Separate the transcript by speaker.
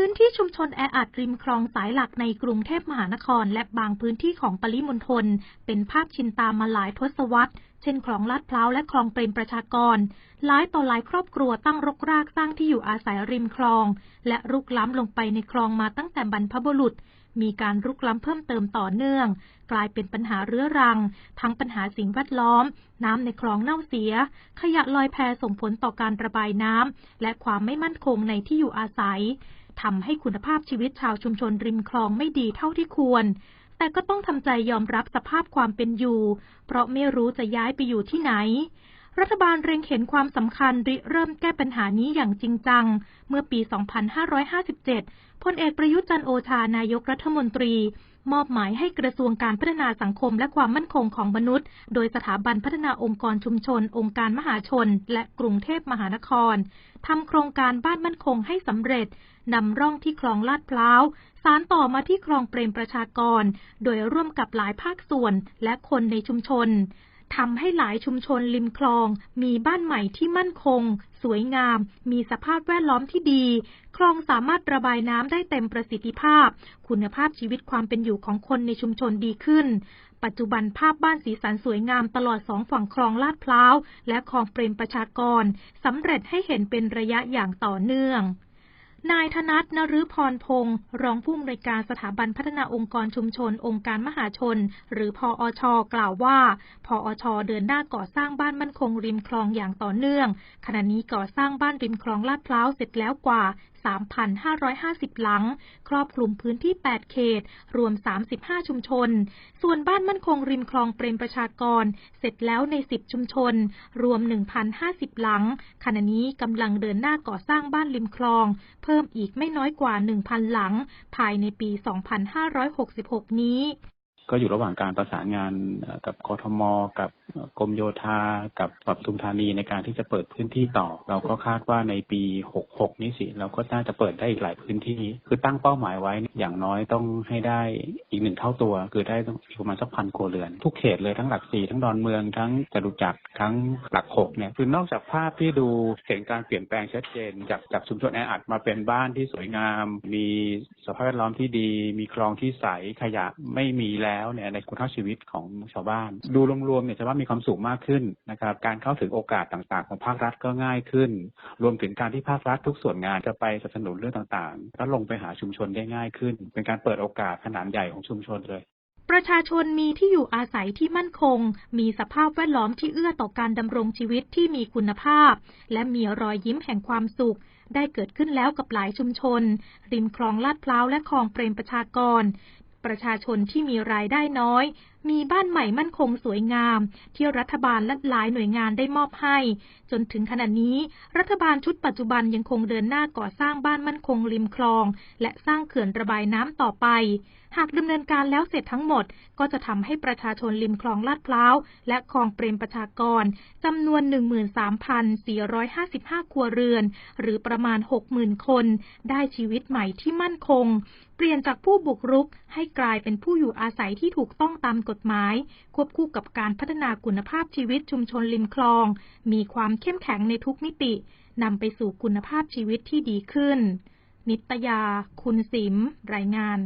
Speaker 1: พื้นที่ชุมชนแออัดริมคลองสายหลักในกรุงเทพมหานคร และบางพื้นที่ของปริมณฑลเป็นภาพชินตามาหลายทศวรรษ เช่นคลองลาดพร้าวและคลองเปรมประชากร หลายต่อหลายครอบครัวตั้งรกรากสร้างที่อยู่อาศัยริมคลอง และรุกล้ำลงไปในคลองมาตั้งแต่บรรพบุรุษ มีการรุกล้ำเพิ่มเติมต่อเนื่อง กลายเป็นปัญหาเรื้อรัง ทั้งปัญหาสิ่งแวดล้อม น้ำในคลองเน่าเสีย ขยะลอยแพส่งผลต่อการระบายน้ำและความไม่มั่นคงในที่อยู่อาศัย ทำให้คุณภาพชีวิตชาวชุมชนริมคลองไม่ดีเท่าที่ควร แต่ก็ต้องทำใจยอมรับสภาพความเป็นอยู่ เพราะไม่รู้จะย้ายไปอยู่ที่ไหน รัฐบาลเร่งเห็นความสำคัญริเริ่มแก้ปัญหานี้อย่างจริงจัง เมื่อปี 2557 พลเอกประยุทธ์จันโอชานายกรัฐมนตรี มอบหมายให้กระทรวงการพัฒนาสังคมและความมั่นคงของมนุษย์ โดยสถาบันพัฒนาองค์กรชุมชน องค์การมหาชน และกรุงเทพมหานครทำโครงการบ้านมั่นคงให้สำเร็จนำร่องที่คลองลาดพร้าว สารต่อมาที่คลองเปรมประชากร โดยร่วมกับหลายภาคส่วนและคนในชุมชน ทำให้หลายชุมชนริมคลอง มีบ้านใหม่ที่มั่นคง สวยงาม มีสภาพแวดล้อมที่ดี คลองสามารถระบายน้ำได้เต็มประสิทธิภาพ คุณภาพชีวิตความเป็นอยู่ของคนในชุมชนดีขึ้น ปัจจุบันภาพบ้านสีสันสวยงามตลอดสองฝั่งคลองลาดพร้าว และคลองเปรมประชากรสำเร็จให้เห็นเป็นระยะอย่างต่อเนื่อง นายธนัทนฤพรพงศ์รองผู้อำนวยการสถาบันพัฒนาองค์กรชุมชน องค์การมหาชน หรือพออช กล่าวว่า พออช เดินหน้าก่อสร้างบ้านมั่นคงริมคลองอย่างต่อเนื่อง ขณะนี้ก่อสร้างบ้านริมคลองลาดพร้าวเสร็จแล้วกว่า 3,550 หลัง ครอบคลุมพื้นที่ 8 เขต รวม 35 ชุมชน ส่วนบ้านมั่นคงริมคลองเปรมประชากร เสร็จแล้วใน 10 ชุมชน รวม 1,050 หลัง ขณะนี้กำลังเดินหน้าก่อสร้างบ้านริมคลอง เพิ่มอีกไม่น้อยกว่า 1,000 หลัง ภายในปี 2566 นี้
Speaker 2: ก็อยู่ระหว่างการประสานงานกับกทมกับกรมโยธากับปทุมธานีในการที่จะเปิดพื้นที่ต่อ เราก็คาดว่าในปี 66 นี้สิ เราก็น่าจะเปิดได้อีกหลายพื้นที่ คือตั้งเป้าหมายไว้อย่างน้อยต้องให้ได้อีกหนึ่งเท่าตัว คือได้ประมาณสักพันครัวเรือน ทุกเขตเลยทั้งหลักสี่ทั้งดอนเมืองทั้งจตุจักรทั้งหลักหกเนี่ยคือนอกจากภาพที่ดูเห็นการเปลี่ยนแปลงชัดเจน จากจากชุมชนแออัดมาเป็นบ้านที่สวยงาม มีสภาพแวดล้อมที่ดี มีคลองที่ใสขยะไม่มีแล้วเนี่ยในคุณภาพชีวิตของชาวบ้าน ดูรวมๆเนี่ยชาวบ้านมีความสุขมากขึ้นนะครับ การเข้าถึงโอกาสต่างๆ ของภาครัฐก็ง่ายขึ้น รวมถึงการที่ภาครัฐทุกส่วนงานจะไปสนับสนุนเรื่องต่างๆก็ลงไปหาชุมชนได้ง่ายขึ้น เป็นการเปิดโอกาสขนาดใหญ่ของชุมชนเลย
Speaker 1: ประชาชนมีที่อยู่อาศัยที่มั่นคง มีสภาพแวดล้อมที่เอื้อต่อการดำรงชีวิตที่มีคุณภาพ และมีรอยยิ้มแห่งความสุข ได้เกิดขึ้นแล้วกับหลายชุมชน ริมคลองลาดพร้าวและคลองเปรมประชากร ประชาชนที่มีรายได้น้อยมีบ้านใหม่มั่นคงสวยงามที่รัฐบาลและหลายหน่วยงานได้มอบให้ จนถึงขณะนี้ รัฐบาลชุดปัจจุบันยังคงเดินหน้าก่อสร้างบ้านมั่นคงริมคลอง และสร้างเขื่อนระบายน้ำต่อไป หากดำเนินการแล้วเสร็จทั้งหมด ก็จะทำให้ประชาชนริมคลองลาดพร้าวและคลองเปรมประชากรจำนวน 13,455 ครัวเรือน หรือประมาณ 60,000 คน ได้ชีวิตใหม่ที่มั่นคง เปลี่ยนจากผู้บุกรุกให้กลายเป็นผู้อยู่อาศัยที่ถูกต้องตามกฎฎหมาย ควบคู่กับการพัฒนาคุณภาพชีวิตชุมชนริมคลอง มีความเข้มแข็งในทุกมิตินำไปสู่คุณภาพชีวิตที่ดีขึ้น นิตยา คุณสิม รายงาน